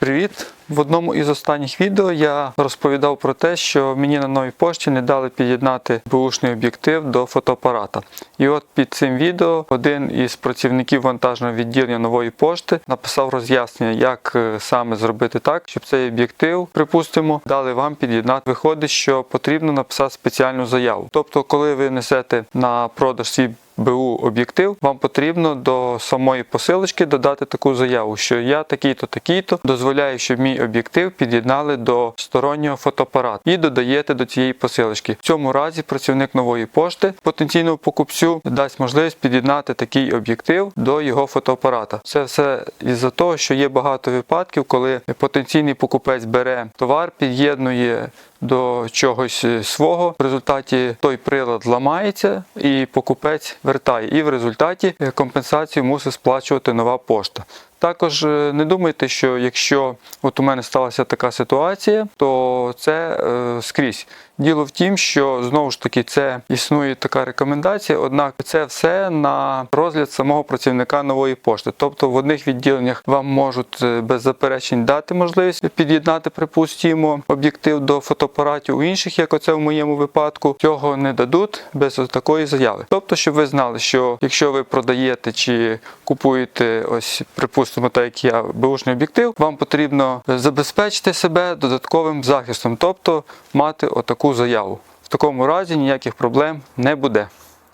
Привіт! В одному із останніх відео я розповідав про те, що мені на новій пошті не дали під'єднати бушний об'єктив до фотоапарата. І от під цим відео один із працівників вантажного відділення нової пошти написав роз'яснення, як е, саме зробити так, щоб цей об'єктив, припустимо, дали вам під'єднати. Виходить, що потрібно написати спеціальну заяву. Тобто, коли ви несете на продаж свій БУ об'єктив, вам потрібно до самої посилочки додати таку заяву, що я такий-то, такий-то дозволяю, щоб мій об'єктив під'єднали до стороннього фотоапарату і додаєте до цієї посилочки. В цьому разі працівник нової пошти потенційному покупцю дасть можливість під'єднати такий об'єктив до його фотоапарата. Це все із-за того, що є багато випадків, коли потенційний покупець бере товар, під'єднує до чогось свого. В результаті той прилад ламається і покупець вертає. І в результаті е, компенсацію мусить сплачувати нова пошта. Також е, не думайте, що якщо от у мене сталася така ситуація, то це е, скрізь. Діло в тім, що знову ж таки це існує така рекомендація, однак це все на розгляд самого працівника нової пошти. Тобто в одних відділеннях вам можуть е, без заперечень дати можливість під'єднати, припустимо, об'єктив до фотоапаратів, у інших, як оце в моєму випадку, цього не дадуть без такої заяви. Тобто, щоб ви знали, що якщо ви продаєте чи купуєте ось, припустимо, так як я бушний об'єктив, вам потрібно забезпечити себе додатковим захистом, тобто мати отаку заяву. В такому разі ніяких проблем не буде.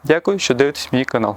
Дякую, що дивитесь мій канал.